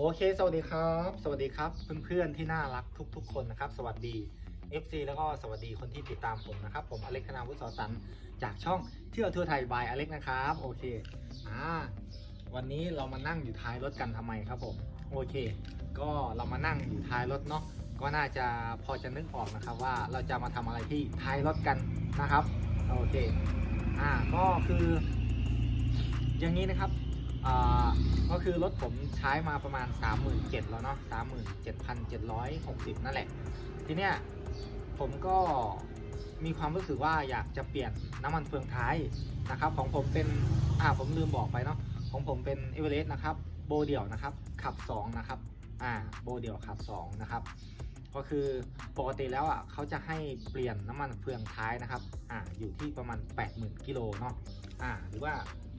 โอเค สวัสดีครับ สวัสดีครับ เพื่อนๆที่น่ารักทุกๆ คนนะครับ สวัสดี FC แล้วก็สวัสดีคนที่ติดตามผมนะครับ ผมอเล็กธนาวุฒิสอสัน จากช่องเที่ยวทั่วไทยบายอเล็กนะครับ โอเค อ่า วันนี้เรามานั่งอยู่ท้ายรถกันทำไมครับผม โอเค ก็เรามานั่งอยู่ท้ายรถเนาะ ก็น่าจะพอจะนึกออกนะครับว่าเราจะมาทำอะไรที่ท้ายรถกันนะครับ โอเค อ่า ก็คือ อย่างนี้นะครับ ก็คือรถผมใช้มาประมาณ 37,000แล้วเนาะ37,760 นั่นแหละ ทีเนี้ยผมก็มีความรู้สึกว่าอยากจะเปลี่ยนน้ำมันเฟืองท้ายนะครับ ของผมเป็นอ่าผมลืมบอกไปเนาะของผมเป็นเอเวอเรสต์นะครับโบเดี่ยวนะครับ ขับ 2 นะครับอ่าโบเดี่ยวขับ 2 นะครับ ก็คือปกติแล้วอะเขาจะให้เปลี่ยนน้ำมันเฟืองท้ายนะครับอ่าอยู่ที่ประมาณ 80,000กิโลเนาะ อ่าหรือว่า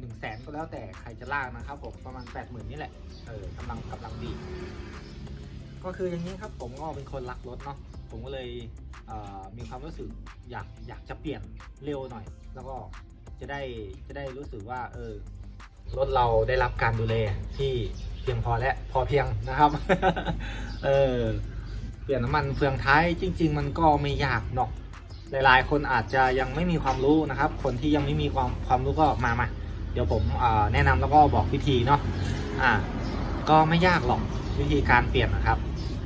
1 0 0 0 0แสนก็แล้วแต่ใครจะลากนะครับผมประมาณ 80,000 นี่แหละเออกำลังกำลังดี ก็คืออย่างนี้ครับผมก็เป็นคนรักรถเนาะผมก็เลยเมีความรู้สึกอยากอยากจะเปลี่ยนเร็วหน่อย แล้วก็จะได้จะได้รู้สึกว่าเออรถเราได้รับการดูแลที่เพียงพอและพอเพียงนะครับ เออเปลี่ยนน้ำมันเฟืองท้ายจริง ๆ มันก็ไม่ยากหรอก หลายๆ คนอาจจะยังไม่มีความรู้นะครับ คนที่ยังไม่มีความความรู้ก็มามาเดี๋ยวผมแนะนำแล้วก็บอกวิธีเนาะอ่าก็ไม่ยากหรอกวิธีการเปลี่ยนนะครับ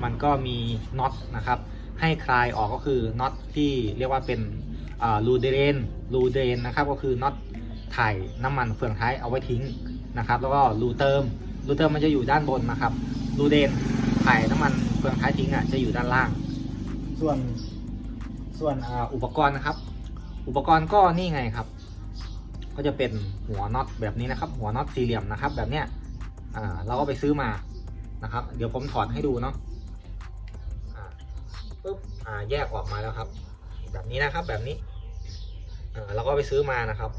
มันก็มีน็อตนะครับ ให้คลายออกก็คือน็อตที่เรียกว่าเป็นรูเดรนรูเดรนนะครับ ก็คือน็อตถ่ายน้ำมันเฟืองท้ายเอาไว้ทิ้งนะครับ แล้วก็รูเติมรูเติมมันจะอยู่ด้านบนนะครับรูเดรนถ่ายน้ำมันเฟืองท้ายทิ้งอะจะอยู่ด้านล่าง ส่วน ส่วนออุปกรณ์นะครับ อุปกรณ์ก็นี่ไงครับ ก็จะเป็นหัวน็อตแบบนี้นะครับ หัวน็อตสี่เหลี่ยมนะครับ แบบเนี้ยเราก็ไปซื้อมานะครับ เดี๋ยวผมถอดให้ดูเนาะปุ๊บแยกออกมาแล้วครับ แบบนี้นะครับแบบนี้เราก็ไปซื้อมานะครับ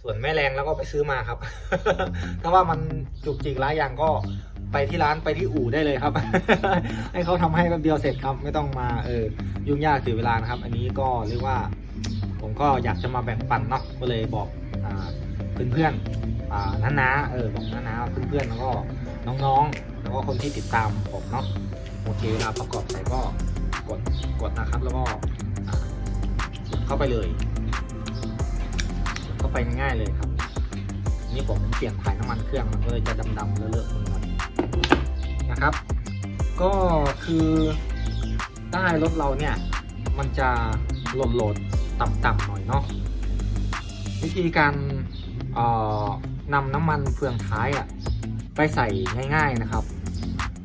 ส่วนแม่แรงเราก็ไปซื้อมาครับ ถ้าว่ามันจุกจิกหลายอย่างก็ ไปที่ร้านไปที่อู่ได้เลยครับ ให้เขาทำให้แป๊บเดียวเสร็จครับ ไม่ต้องมาเออยุ่งยากเสียเวลานะครับ อันนี้ก็เรียกว่า ผมก็อยากจะมาแบ่งปันเนาะก็เลยบอกอ่าเพื่อนๆอ่าน้าๆเออบอกน้าๆเพื่อนๆแล้วก็น้องๆ แล้วก็คนที่ติดตามผมเนาะโอเคเวลาประกอบใส่ก็กดกดนะครับแล้วก็เข้าไปเลยเข้าไปง่ายๆเลยครับ นี่ผมเปลี่ยนถ่ายน้ำมันเครื่องมันก็เลยจะดำๆเลอะๆมือ นะครับ ก็คือใต้รถเราเนี่ย มันจะหล่นโหลดต่ำๆหน่อยเนาะวิธีการนำน้ำมันเฟืองท้ายอะไปใส่ง่ายๆนะครับ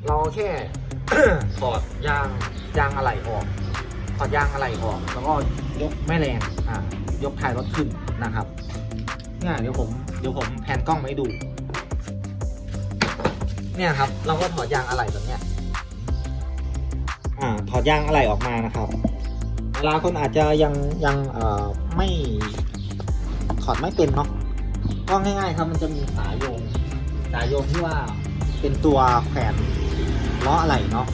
เราแค่ถอดยางยางอะไหล่ออกถอดยางอะไหล่ออก แล้วก็ยกแม่แรงอ่ายกท้ายรถขึ้นนะครับเนี่ยเดี๋ยวผมเดี๋ยวผมแพนกล้องมาให้ดู เนี่ยครับ เราก็ถอดยางอะไหล่แบบเนี้ยอ่าถอดยางอะไหล่ออกมานะครับ เวลาคนอาจจะยังยังเอ่อไม่ถอดไม่เป็นเนาะก็ง่าย ๆ ครับมันจะมีสายโยงสายโยงที่ว่าเป็นตัวแขวนล้ออะไรเนาะ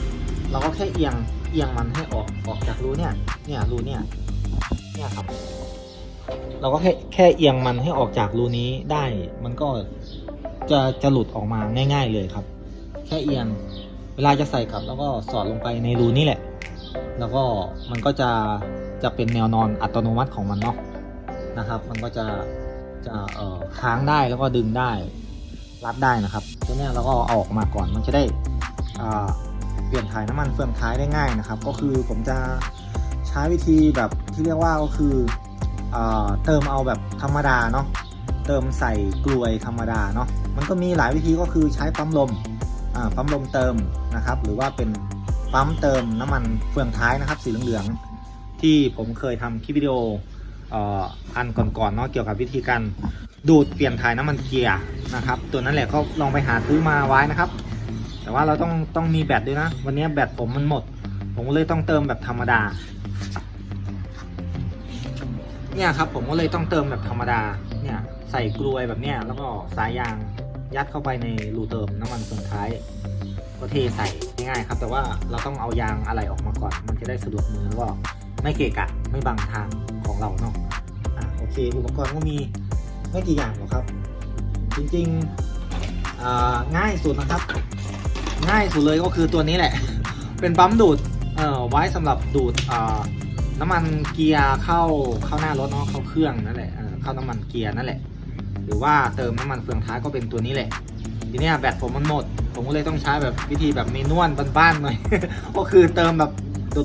เราก็แค่เอียงเอียงมันให้ออกออกจากรูเนี่ย เนี่ยรูเนี่ยเนี่ยครับ เราก็แค่แค่เอียงมันให้ออกจากรูนี้ได้มันก็ จะจะหลุดออกมาง่าย ๆเลยครับ แค่เอียง เวลาจะใส่กลับ แล้วก็สอดลงไปในรูนี้แหละ แล้วก็มันก็จะจะเป็นแนวนอนอัตโนมัติของมันเนาะนะครับ มันก็จะจะเอ่อค้างได้แล้วก็ดึงได้รัดได้นะครับตัวนี้เราก็เอาออกมาก่อนมันจะได้เปลี่ยนถ่ายน้ำมันเฟืองท้ายได้ง่ายนะครับ ก็คือผมจะใช้วิธีแบบที่เรียกว่าก็คืออ่าเติมเอาแบบธรรมดาเนาะเติมใส่กลวยธรรมดาเนาะ มันก็มีหลายวิธีก็คือใช้ปั๊มลมปั๊มลมเติมนะครับ หรือว่าเป็นปั๊มเติมน้ำมันเฟืองท้ายนะครับ สีเหลืองๆที่ผมเคยทำคลิปวิดีโออ,อันก่อนๆเนาะเกี่ยวกับวิธีการดูดเปลี่ยนถ่ายน้ำมันเกียร์นะครับ ตัวนั้นแหละก็ลองไปหาซื้อมาไว้นะครับ แต่ว่าเราต้องต้องมีแบตด้วยนะ วันนี้แบตผมมันหมด ผมก็เลยต้องเติมแบบธรรมดา เนี่ยครับผมก็เลยต้องเติมแบบธรรมดาเนี่ยใส่กลวยแบบเนี้ยแล้วก็สายยาง ยัดเข้าไปในรูเติมน้ำมันเฟืองท้าย ก็เทใส่ง่ายๆครับ แต่ว่าเราต้องเอายางอะไรออกมาก่อน มันจะได้สะดวกมือแล้วก็ไม่เกะกะไม่บังทางของเราเนาะอะโอเค อุปกรณ์ก็มีไม่กี่อย่างหรอกครับ จริงๆง่ายสุดนะครับ ง่ายสุดเลยก็คือตัวนี้แหละ เป็นปั๊มดูดไว้สำหรับดูดน้ำมันเกียร์เข้าเข้าหน้ารถเนาะเข้าเครื่องนั่นแหละเข้าน้ำมันเกียร์นั่นแหละ รือว่าเติมน้ำมันเฟืองท้ายก็เป็นตัวนี้แหละ ทีเนี้ยแบตผมมันหมด ผมก็เลยต้องใช้แบบวิธีแบบเมนวลบ้านๆหน่อย ก็คือเติมแบบ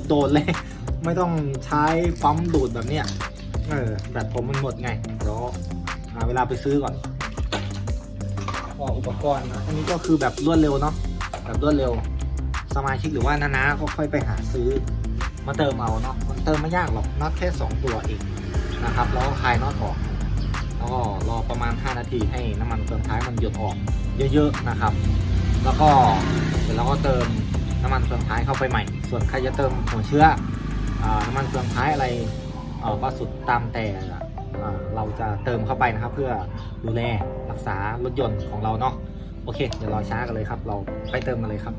โดดๆเลย ไม่ต้องใช้ปั๊มดูดแบบเนี้ย เออแบตผมมันหมดไงเดี๋ยวหาเวลาไปซื้อก่อนก็อุปกรณ์นะอันนี้ก็คือแบบรวดเร็วเนาะแบบรวดเร็ว สมาชิกหรือว่านานาก็ค่อยไปหาซื้อมาเติมเอาเนาะมันเติมไม่ยากหรอกน็อตแค่ 2 ตัวเองนะครับแล้วก็คลายน็อตออก ประมาณ 5 นาทีให้น้ำมันเฟืองท้ายมันหยดออกเยอะๆนะครับ แล้วก็เดี๋ยวเราก็เติมน้ำมันเฟืองท้ายเข้าไปใหม่ ส่วนใครจะเติมหัวเชื้ออน้ำมันเฟืองท้ายอะไรก็สุดตามแต่เราจะเติมเข้าไปนะครับ เพื่อดูแลรักษารถยนต์ของเราเนาะโอเคเดี๋ยวรอช้ากันเลยครับ เราไปเติมกันเลยครับ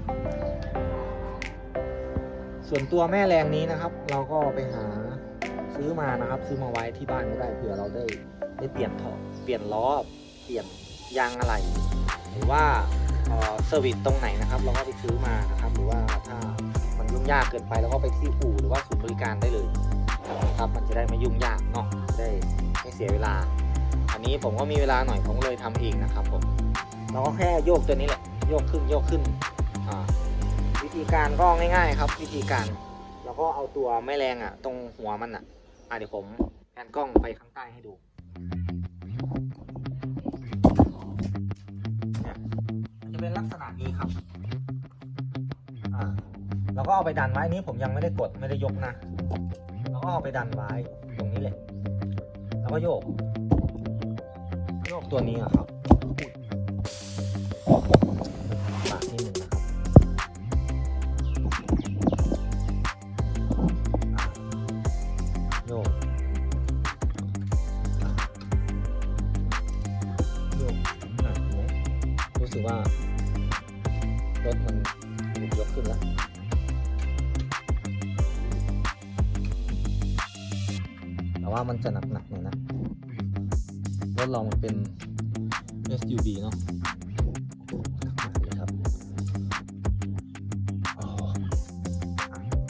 ส่วนตัวแม่แรงนี้นะครับ เราก็ไปหาซื้อมานะครับ ซื้อมาไว้ที่บ้านก็ได้เผื่อเราได้ได้เปลี่ยนท่อ ปลี่ยนล้อ เปลี่ยนยางอะไร หรือว่าเซอร์วิสตรงไหนนะครับ เราก็ไปซื้อมานะครับ หรือว่าถ้ามันยุ่งยากเกินไปเราก็ไปที่อู่หรือว่าศูนย์บริการได้เลยนะครับมันจะได้ไม่ยุ่งยากเนาะได้ไม่เสียเวลา อันนี้ผมก็มีเวลาหน่อยผมเลยทำเองนะครับผมเราก็แค่โยกตัวนี้แหละโยกขึ้นโยกขึ้นอ่าวิธีการก็ง่ายๆครับ วิธีการเราก็เอาตัวแม่แรงอะ ตรงหัวมันอะอะเดี๋ยวผมแผนกล้องไปข้างใต้ให้ดู จะเป็นลักษณะนี้ครับอ่าเราก็เอาไปดันไว้นี้ผมยังไม่ได้กดไม่ได้ยกนะเราก็เอาไปดันไว้ตรงนี้เลยแล้วก็โยก โยกตัวนี้อะครับปากนิดนึงนะครับโยกโยกอะเห็นไหมรู้สึกว่า ว่ามันจะหนักๆหน่อยนะรถเรามันเป็น SUV เนาะหนักๆเลยครับ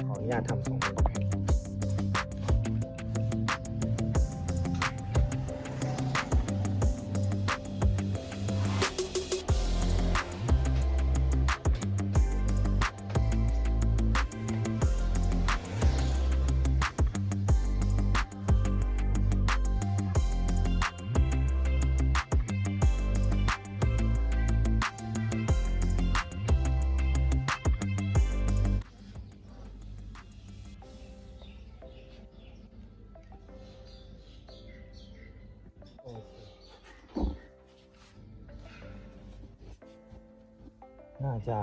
ขออนุญาตทำสอง จะ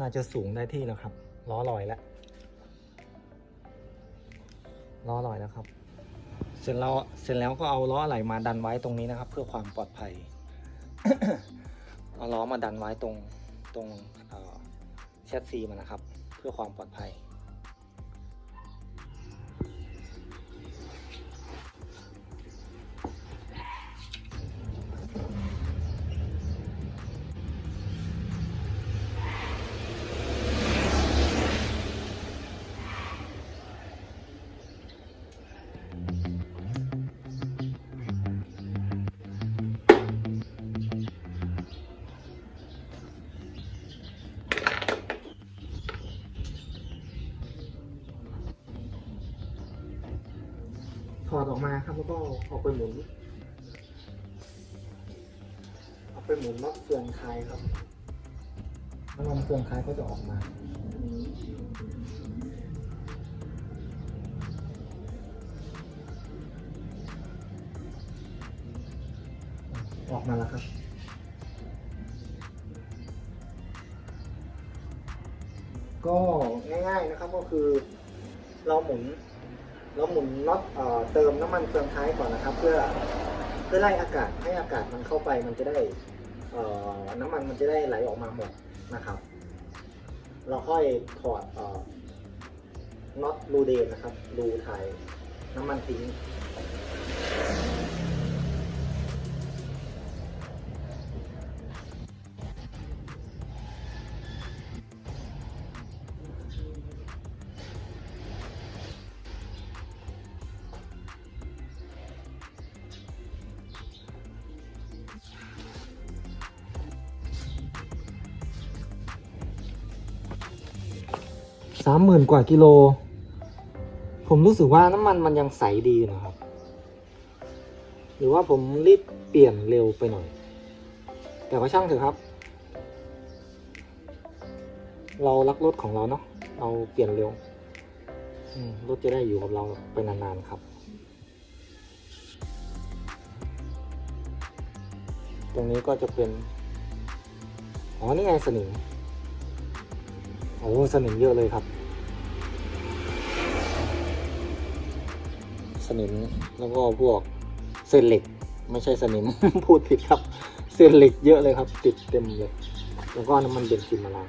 น่าจะสูงได้ที่แล้วครับ ล้อลอยแล้วล้อลอยแล้วครับ เสร็จแล้วเสร็จแล้วก็เอาล้ออะไหลมาดันไว้ตรงนี้นะครับ เพื่อความปลอดภัย เอาล้อมาดันไว้ตรงตรงเอ่อแชสซีมันนะครับ เพื่อความปลอดภัย แล้วก็เอาไปหมุนเอาไปหมุนน็อตเฟืองคลายครับน้ำมันเฟืองคลายก็จะออกมาออกมาแล้วครับ ก็ง่ายๆนะครับก็คือ เราหมุน เราหมุนน็อตเติมน้ำมันเฟืองท้ายก่อนนะครับ เพื่อเพื่อไล่อากาศให้อากาศมันเข้าไปมันจะได้น้ำมันมันจะได้ไหลออกมาหมดนะครับ เราค่อยถอดน็อตรูเดนนะครับรูถ่ายน้ำมันทิ้ง สามหมื่นกว่ากิโล ผมรู้สึกว่าน้ำมันมันยังใสดีนะครับ หรือว่าผมรีบเปลี่ยนเร็วไปหน่อย แต่ก็ช่างเถอะครับ เรารักรถของเราเนาะเราเปลี่ยนเร็วรถจะได้อยู่กับเราไปนานๆครับ ตรงนี้ก็จะเป็น อ๋อ นี่ไงสนิม โอ้สนิมเยอะเลยครับ สนิมแล้วก็พวกเส้นเหล็ก ไม่ใช่สนิม พูดผิดครับ เส้นเหล็กเยอะเลยครับ ติดเต็มเลย แล้วก็น้ำมันเบนซินมาล้า